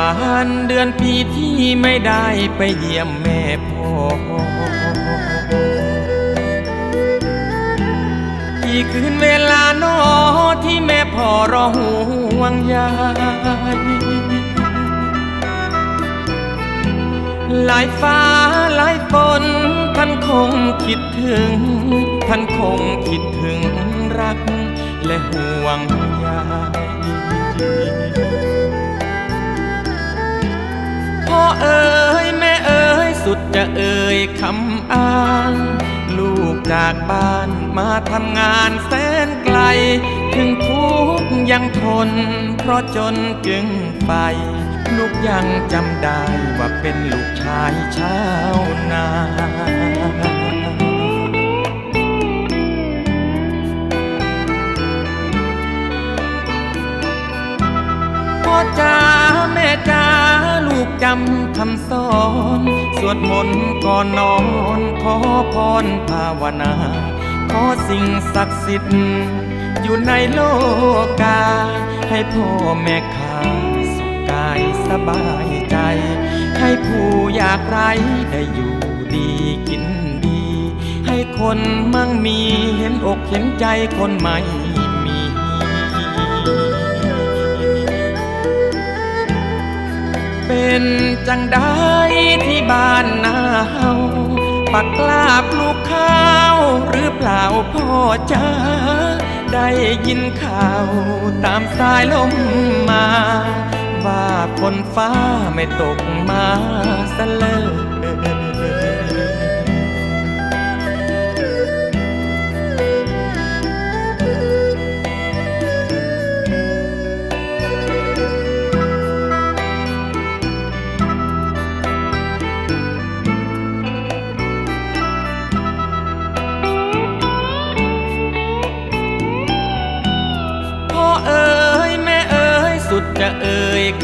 วันเดือนปีที่ไม่ได้ไปเยี่ยมแม่พ่อกี่คืนเวลานอที่แม่พ่อรอห่วงใยหลายฟ้าหลายฝนท่านคงคิดถึง ท่านคงคิดถึงรักและห่วงใยพ่อ เอ๋ยแม่เอ๋ยสุดจะเอ่ยคำอ้าง ลูกจากบ้านมาทำงานแสนไกล ถึงทุกยังทน เพราะจนจึงไป ลูกยังจำได้ว่าเป็นลูกชายชาวนา จำคำสอน สวดมนต์ก่อนนอน ขอพรภาวนา ขอสิ่งศักดิ์สิทธิ์ อยู่ในโลกา ให้พ่อแม่ข้าสุขกายสบายใจ ให้ผู้อยากไร้ได้อยู่ดีกินดี ให้คนมั่งมีเห็นอกเห็นใจคนไม่ เป็นจังได้ที่บ้านนาเฮาปักกลาบลูกข้าวหรือเปล่าพ่อจ้าได้ยินข่าวตามสายลมมา ว่าฝนฟ้าไม่ตกมาซะเลย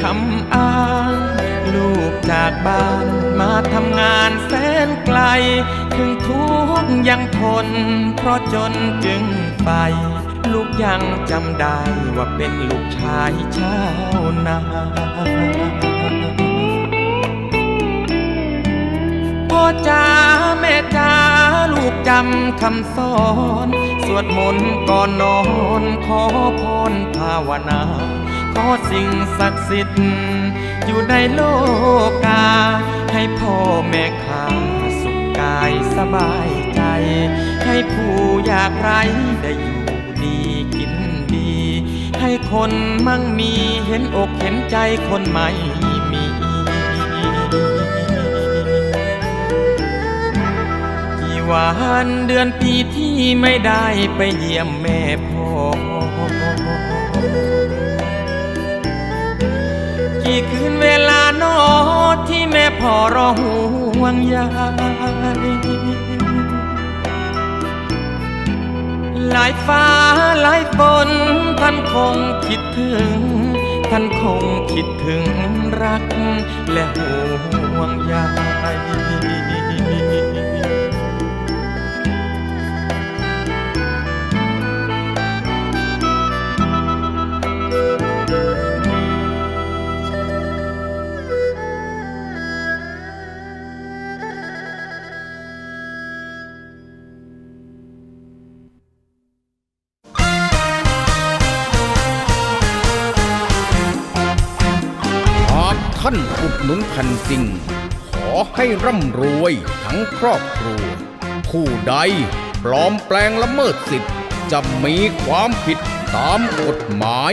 คำอ้าง ลูกจากบ้านมาทำงานแสนไกล ถึงทุกข์ยังทน เพราะจนจึงไป ลูกยังจำได้ว่าเป็นลูกชายชาวนาพ่อจ๋าแม่จ๋าลูกจำคำสอน สวดมนต์ก่อนนอน ขอพรภาวนา ขอสิ่งศักดิ์สิทธิ์อยู่ในโลกา ให้พ่อแม่ข้าสุขกายสบายใจ ให้ผู้อยากไร้ได้อยู่ดีกินดี ให้คนมั่งมีเห็นอกเห็นใจคนไม่มีกี่วันเดือนปีที่ไม่ได้ไปเยี่ยมแม่พ่อ คืนเวลานอที่แม่พ่อรอห่วงยายหลายฟ้าหลายฝนท่านคงคิดถึง ท่านคงคิดถึงรักและห่วงใย ท่านอุดหนุนแผ่นดินขอให้ร่ำรวยทั้งครอบครัว ผู้ใดปลอมแปลงละเมิดสิทธิ์ จะมีความผิดตามกฎหมาย